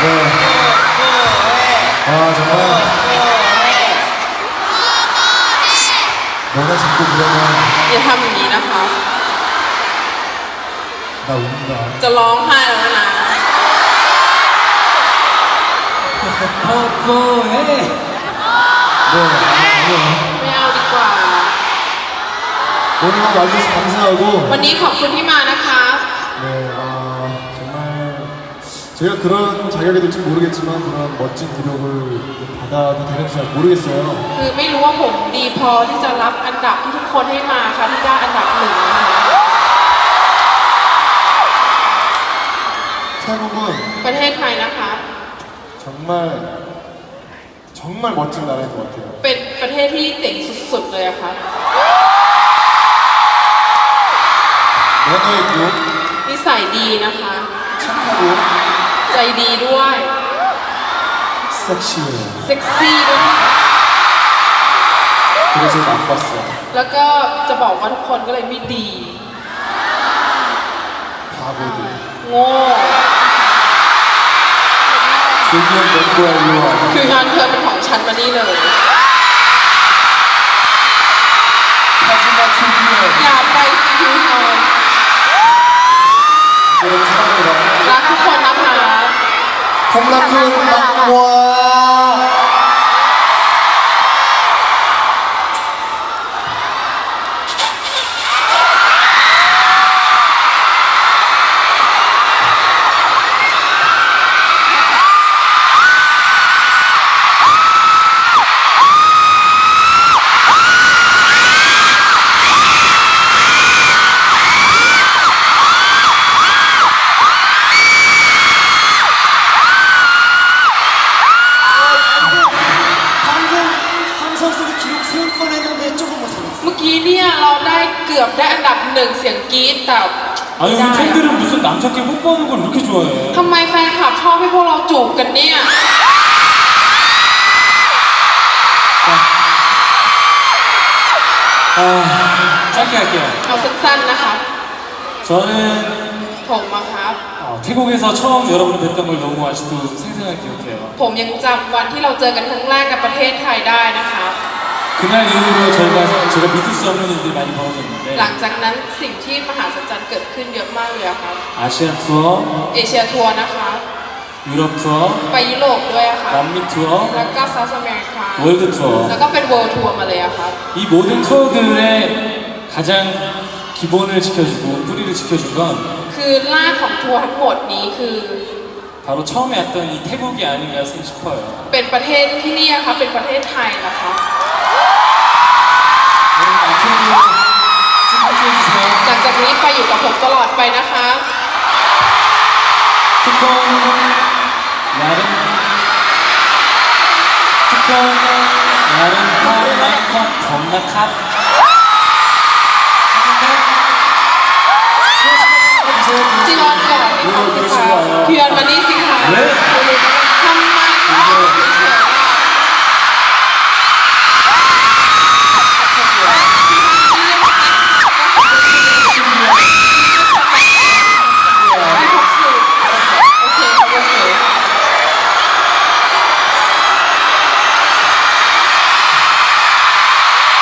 네. 아 정 말. 너가 자꾸 그러면 อย่าทำอย่างนี้นะคะ 나 운 다. จะร้องไห้แล้วนะ 뽀뽀 해. 네. 네. ไม่เอาดีกว่า 오늘 와주셔서 감사하 고. วันนี้ขอบคุณที่มานะคะ 네. 제가 그런 자격이 될지 모르겠지만 그런 멋진 기록을 받아도 되는지 잘 모르겠어요. คือไม่รู้ว่าผมดีพอที่จะรับอันดับที่ทุกคนให้มาค่ะที่ได้อันดับหนึ่งนะคะ 태국은 ประเทศไทยนะคะ 정말 정말 멋진 나라인 것 같아요. เป็นประเทศที่เจ๋งสุดๆเลยอะค่ะ 매너 있고 นิสัยดีนะคะ 착하고 ใจดีด้วย 섹시해요. เซ็กซี่ด้วยค่ะ 그래서 나빴어요. แล้วก็จะบอกว่าทุกคนก็เลยไม่ดี 바보들. โง่ 조기현 멤버야 일로 와. คืองานเธอเป็นของฉันมานี่เลย lakum makwa 선수도 기록 세울 뻔했는데 조금 못했어. เมื่อกี้เนี่ยเราได้เกือบได้อันดับหนึ่งเสียงกรี๊ดแต่ 아니 ไม่ 우리 ได้ 팬들은 무슨 남자끼리 뽀뽀하는 걸 이렇게 좋아해 ทำไมแฟนคลับชอบให้พวกเราจูบกันเนี่ย 아, 짧게 할게요 เอาสั้นๆนะคะ 저는 ผมอะครับ 어, 태국에서 처음 여러분을 뵀던 걸 너무 아직도 생생하게 기억해요 ผมยังจำวันที่เราเจอกันครั้งแรกในประเทศไทยได้นะคะ 그날 이후로 저희가 제가 믿을 수 없는 일들이 많이 벌어졌는데 หลังจากนั้นสิ่งที่มหาสัจจรรย์เกิดขึ้นเยอะมากเลยอะครับ 아시아 투어, เอเชียทัวร์นะคะ 유럽 투어, ไปยุโรปด้วยอะค่ะ 남미 투어, แล้วก็เซาท์อเมริกา 월드 투어 แล้วก็เป็นเวิลด์ทัวร์มาเลยอะครับ 이 모든 투어들의 가장 기본을 지켜주고 뿌리를 지켜준 건 คือรากของทัวร์ทั้งหมดนี้คือ 바로 처음에 왔던 이 태국이 아닌가 싶어요 เป็นประเทศที่นี่อะค่ะเป็นประเทศไทยนะคะ 여러분 앞으로도 쭉 함께 해주세요 หลังจากนี้ไปอยู่กับผมตลอดไปนะคะ 특검 야름 특검 야름 컴나컴 범나캅